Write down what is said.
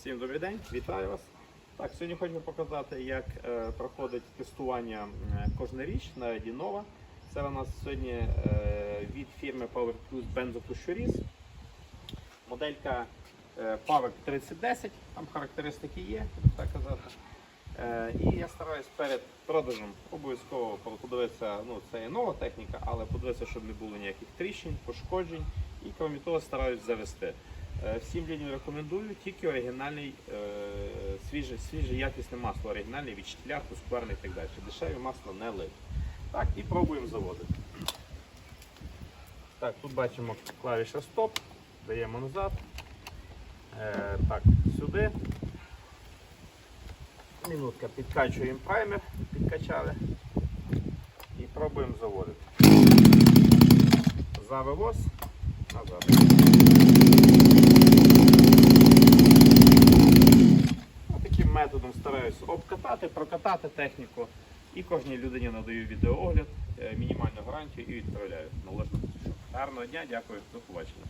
Всім добрий день, вітаю вас. Так, сьогодні хочу показати, як е, проходить тестування е, кожна річ на Dynova. Це у нас сьогодні е, від фірми Power Plus бензокущоріз. Моделька е, Power 3010, там характеристики є, так казати. Е, і я стараюсь перед продажем обов'язково подивитися, ну це є нова техніка, але подивитися, щоб не було ніяких тріщин, пошкоджень. І крім того, стараюсь завести. Е, Всім людям рекомендую тільки оригінальний, е, свіже, свіже якісне масло, оригінальне від штіля, скверне і так далі. Дешеве масло не лить. Так, і пробуємо заводити. Так, тут бачимо клавіша стоп, даємо назад. Е, так, сюди. Минутка, підкачуємо праймер, підкачали і пробуємо заводити. Завелось, назад. Методом обкатати, прокатати техніку і кожній людині надаю відеоогляд, е, мінімальну гарантію і відправляю належно. Гарного дня, дякую, до побачення.